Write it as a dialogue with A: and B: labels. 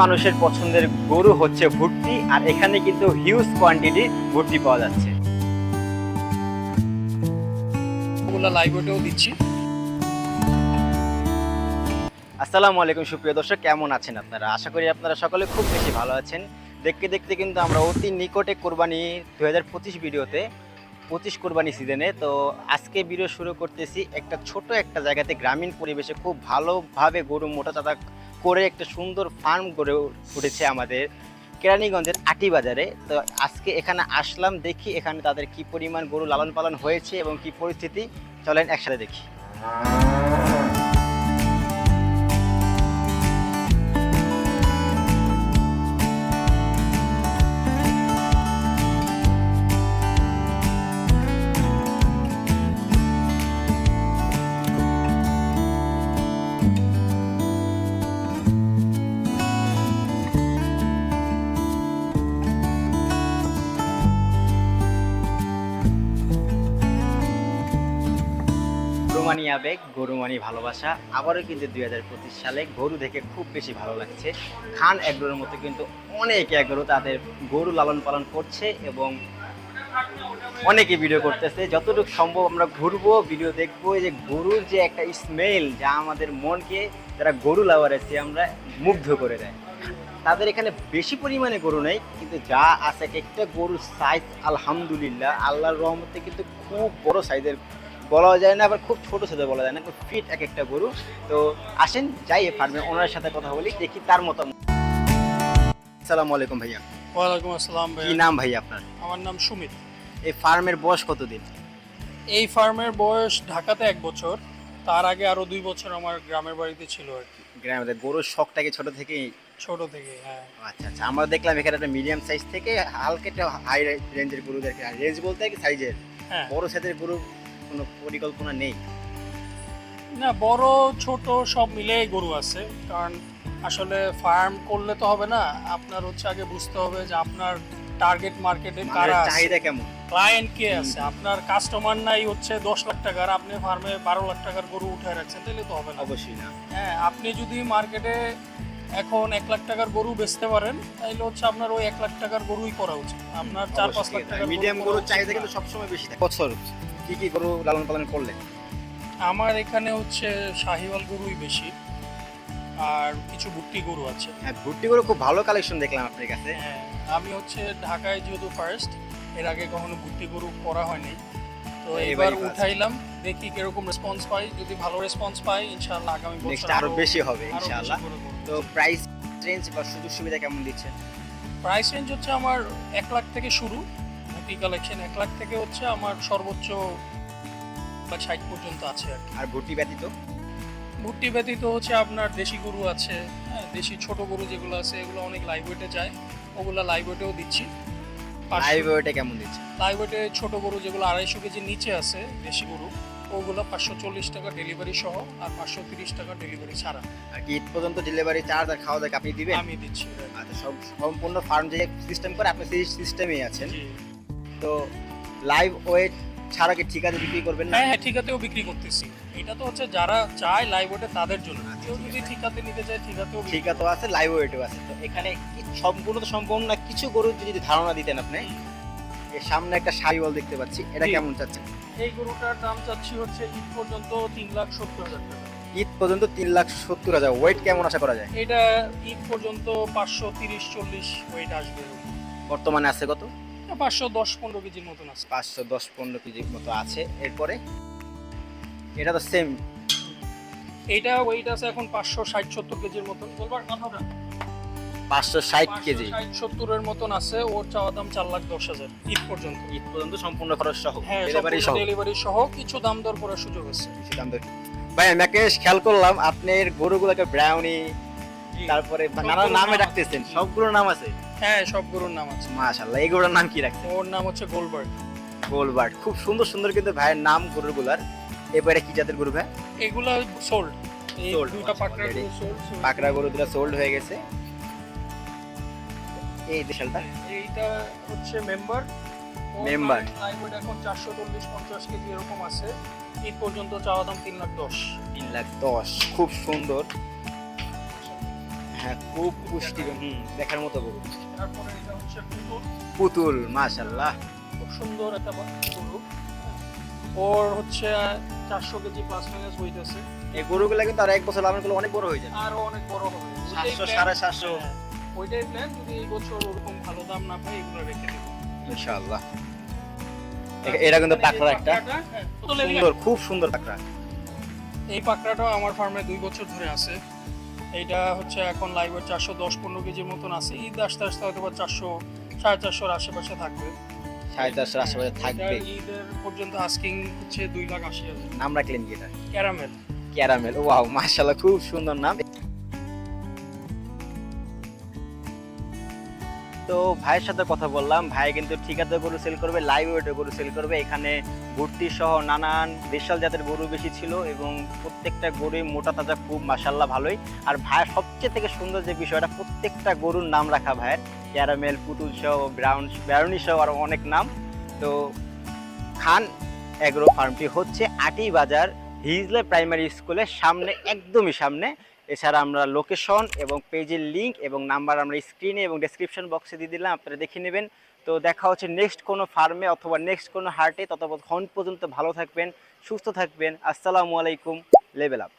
A: মানুষের পছন্দের গরু হচ্ছে ভুট্টি আর এখানে কিন্তু হিউজ কোয়ান্টিটি ভুট্টি পাওয়া যাচ্ছে।
B: দিচ্ছি।
A: আসসালামু আলাইকুম সুপ্রিয় দর্শক কেমন আছেন আপনারা? আশা করি আপনারা সকলে খুব বেশি ভালো আছেন। দেখতে দেখতে কিন্তু আমরা অতি নিকটে কোরবানি দু হাজার পঁচিশ ভিডিওতে পঁচিশ কোরবানি সিজনে। তো আজকে ভিডিও শুরু করতেছি একটা ছোট একটা জায়গাতে গ্রামীণ পরিবেশে খুব ভালোভাবে গরু মোটা চাঁদা করে একটা সুন্দর ফার্ম গড়ে উঠেছে আমাদের কেরানীগঞ্জের আটি বাজারে তো আজকে এখানে আসলাম, দেখি এখানে তাদের কি পরিমাণ গরু লালন পালন হয়েছে এবং কি পরিস্থিতি। চলেন একসাথে দেখি। গরুমানি আবেগ গরুমানি ভালোবাসা। আবারও কিন্তু দুই হাজার পঁচিশ সালে গরু দেখে খুব বেশি ভালো লাগছে। খান এগ্রোর মতো কিন্তু অনেক এগ্রো তাদের গরু লালন পালন করছে এবং অনেকে ভিডিও করতেছে। যতটুকু সম্ভব আমরা ঘুরবো, ভিডিও দেখব। যে গরুর যে একটা স্মেল যা আমাদের মনকে, যারা গরু লাভার আছে আমরা, মুগ্ধ করে দেয়। তাদের এখানে বেশি পরিমাণে গরু নেই, কিন্তু যা আছে এক একটা গরুর সাইজ আলহামদুলিল্লাহ, আল্লাহর রহমতে কিন্তু খুব বড় সাইজের বলা যায় না আবার খুব ছোট সাইজের বলা যায় না খুব ফিট এক একটা গরু। তো আসেন যাই ফার্মে ওনার সাথে কথা বলি দেখি তার মতো আসসালামু আলাইকুম ভাইয়া।
B: ওয়ালাইকুম আসসালাম
A: কি
B: ভাইয়া
A: নাম ভাই আপনার?
B: আমার নাম সুমিত।
A: এই ফার্মের বয়স কতদিন?
B: এই ফার্মের বয়স ঢাকাতে এক বছর তার আগে আরও দুই বছর আমার গ্রামের বাড়িতে ছিল আর কি।
A: গ্রামে গরুর শখটাকে ছোট থেকেই?
B: ছোট থেকে হ্যাঁ।
A: আচ্ছা আচ্ছা আমরা দেখলাম এখানে একটা মিডিয়াম সাইজ থেকে হালকা একটা হাই রেঞ্জের গরু দেখে রেঞ্জ বলতে কি সাইজের
B: হ্যাঁ।
A: বড় সাইজের গরু কোনো পরিকল্পনা নেই?
B: না বড় ছোট সব মিলেই গরু আছে। কারণ আসলে ফার্ম করলে তো হবে না। আপনার হচ্ছে আগে বুঝতে হবে যে আপনার টার্গেট মার্কেটে কারা
A: চাহিদা কেমন?
B: ক্লায়েন্ট কে আছে। আপনার কাস্টমার নাই হচ্ছে দশ লাখ টাকার। আপনি ফার্মে বারো লাখ টাকার গরু উঠে রাখছেন তাহলে তো হবে না।
A: অবশ্যই না।
B: হ্যাঁ আপনি যদি মার্কেটে এখন এক লাখ টাকার গরু বেচতে পারেন তাহলে হচ্ছে আপনার ওই এক লাখ টাকার গরুই করা উচিত। আপনার চার পাঁচ লাখ টাকার
A: মিডিয়াম গরুর চাহিদা কিন্তু সবসময় বেশি থাকে। বছর। কি কি গরু লালন পালন করলে?
B: আমার এখানে হচ্ছে শাহিওয়াল গরুই বেশি আর কিছু ভুট্টি গরু আছে।
A: হ্যাঁ ভুট্টি গরু খুব ভালো কালেকশন দেখলাম আপনার কাছে।
B: হ্যাঁ আমি হচ্ছে ঢাকায় যেহেতু ফার্স্ট এর আগে কখনো ভুট্টি গরু করা হয়নি। তো এবার। উঠাইলাম দেখি কীরকম রেসপন্স পাই। যদি ভালো রেসপন্স পাই ইনশাআল্লাহ আগামী বছর
A: আরও বেশি হবে ইনশাআল্লাহ। তো প্রাইস রেঞ্জ বা সুযোগ সুবিধা কেমন দিচ্ছে?
B: প্রাইস রেঞ্জ হচ্ছে আমার এক লাখ থেকে শুরু। ভুটি কালেকশন এক লাখ থেকে হচ্ছে আমার সর্বোচ্চ বা ষাট পর্যন্ত আছে আর কি।
A: আর ভুট্টি ব্যতীত?
B: ভুট্টি ব্যতীত হচ্ছে আপনার দেশি গরু আছে হ্যাঁ দেশি ছোট গরু যেগুলো আছে এগুলো অনেক লাইভ ওয়েটে যায় ওগুলো লাইভ ওয়েটেও দিচ্ছি।
A: লাইভ ওয়েটে কেমন দিচ্ছে?
B: লাইভ ওয়েটে ছোট গরু যেগুলো আড়াইশো কেজির নিচে আছে দেশি গরু ওগুলো পাঁচশো চল্লিশ টাকা ডেলিভারি সহ আর পাঁচশো তিরিশ টাকা ডেলিভারি ছাড়া।
A: আর কি ঈদ পর্যন্ত ডেলিভারি চার্জ আর খাওয়া দাওয়া আপনি দিবেন?
B: আমি দিচ্ছি।
A: আচ্ছা সব সম্পূর্ণ ফার্ম যে সিস্টেম করে আপনি সেই সিস্টেমেই আছেন। তো লাইভ ওয়েট ছাড়া কি ঠিকাতে বিক্রি করবেন না?
B: হ্যাঁ হ্যাঁ ঠিকাতেও বিক্রি করতেছি। এটা তো হচ্ছে যারা চায় লাইভ ওয়েটে তাদের জন্য। কেউ যদি ঠিকাতে নিতে চায় ঠিকাতেও বিক্রি
A: ঠিকা তো আছে লাইভ ওয়েটও আছে। তো এখানে কি সম্পূর্ণ তো সম্পূর্ণ না কিছু গরুর যদি ধারণা দিতেন আপনি। এর সামনে একটা শাড়িওয়াল দেখতে পাচ্ছি এটা কেমন চাচ্ছেন?
B: এই গরুটার দাম চাচ্ছি হচ্ছে ঈদ পর্যন্ত তিন লাখ সত্তর হাজার টাকা।
A: ঈদ পর্যন্ত তিন লাখ সত্তর হাজার। ওয়েট কেমন আশা করা যায়?
B: এটা ঈদ পর্যন্ত পাঁচশো তিরিশ চল্লিশ ওয়েট আসবে।
A: বর্তমানে আছে কত?
B: পাঁচশো দশ পনেরো কেজির মতন আছে।
A: পাঁচশো দশ পনেরো কেজির মতো আছে এরপরে? এটা তো সেম
B: এইটা ওয়েট আছে এখন পাঁচশো ষাট সত্তর কেজির মতন। বলবার কথাটা?
A: পাঁচশো ষাট কেজি।
B: ষাট সত্তরের মতন আছে ওর চাওয়া দাম চার লাখ দশ হাজার ঈদ পর্যন্ত।
A: ঈদ পর্যন্ত সম্পূর্ণ খরচ সহ
B: হ্যাঁ
A: ডেলিভারি সহ।
B: ডেলিভারি সহ কিছু দাম দর করার সুযোগ আছে।
A: কিছু দাম দর। ভাই আমি একটা খেয়াল করলাম আপনার গরুগুলোকে ব্রাউনি তারপরে নানা নামে রাখতেছেন
B: আছে।
A: সবগুলোর নাম আছে।
B: হ্যাঁ সব গরুর নাম আছে।
A: মাশাল্লাহ এই গরুর নাম কি রাখছেন?
B: ওর নাম হচ্ছে গোলবার্গ
A: গোলবার্ড খুব সুন্দর সুন্দর কিন্তু ভাইয়ের নাম গরুগুলার। এবারে কি জাতের গরু ভাই?
B: এগুলা সোল্ড এই
A: আচ্ছা,
B: পাকড়া গরু সোল্ড
A: পাকড়া গরু দুটা সোল্ড হয়ে গেছে। এই দেশালটা
B: এইটা হচ্ছে মেম্বার
A: Member।
B: লাইভেট এখন চারশো চল্লিশ পঞ্চাশ কেজি এরকম আছে। ঈদ পর্যন্ত চাওয়া দাম তিন লাখ দশ।
A: তিন লাখ দশ খুব সুন্দর। হ্যাঁ খুব পুষ্টি হুম দেখার মতো গরু।
B: তারপরে এটা হচ্ছে পুতুল।
A: পুতুল মাশাল্লাহ
B: খুব সুন্দর একটা গরু ওর হচ্ছে চারশো কেজি প্লাস মাইনাস হইতেছে।
A: এই গরুগুলো কিন্তু আর এক বছর লালন করলে অনেক বড় হয়ে যাবে।
B: আরও অনেক বড় হবে।
A: সাতশো সাড়ে সাতশো।
B: হ্যাঁ, ওইটাই প্ল্যান যদি এই বছর ওরকম ভালো দাম না পাই এগুলো রেখে দেবো।
A: ইনশাআল্লাহ। এটা কিন্তু পাকড়া একটা।
B: পাকড়াটা, হ্যাঁ,
A: সুন্দর খুব সুন্দর পাকড়া।
B: এই পাকড়াটাও আমার ফার্মে দুই বছর ধরে আছে। এইটা হচ্ছে এখন লাইভের চারশো দশ পনেরো কেজির মতন আছে। ঈদ আসতে আসতে হয়তো বা চারশো সাড়ে চারশোর আশেপাশে থাকবে।
A: সাড়ে চারশোর আশেপাশে থাকবে।
B: ঈদের পর্যন্ত আস্কিং হচ্ছে দুই লাখ আশি হাজার।
A: নাম রাখলেন কি
B: ক্যারামেল
A: ক্যারামেল ওয়াও মাশাআল্লাহ খুব সুন্দর নাম। তো ভাইয়ের সাথে কথা বললাম। ভাই কিন্তু ঠিকাতে গরু সেল করবে লাইভ ওয়েটে গরু সেল করবে। এখানে ভর্তি সহ নানান বিশাল জাতের গরু বেশি ছিল এবং প্রত্যেকটা গরুই মোটা তাজা খুব মাসাল্লাহ ভালোই। আর ভাইয়ের সবচেয়ে থেকে সুন্দর যে বিষয়টা, প্রত্যেকটা গরুর নাম রাখা ভাইয়ের। ক্যারামেল পুতুল সহ ব্রাউন ব্রাউনি সহ আরও অনেক নাম। তো খান অ্যাগ্রো ফার্মটি হচ্ছে আটি বাজার হিজলে প্রাইমারি স্কুলের সামনে, একদমই সামনে। এছাড়া আমরা লোকেশন এবং পেজের লিঙ্ক এবং নাম্বার আমরা স্ক্রিনে এবং ডেসক্রিপশন বক্সে দিয়ে দিলাম, আপনারা দেখে নেবেন। তো দেখা হচ্ছে নেক্সট কোনো ফার্মে অথবা নেক্সট কোনো হার্টে ততক্ষণ পর্যন্ত ভালো থাকবেন, সুস্থ থাকবেন। আসসালামু আলাইকুম লেভেল আপ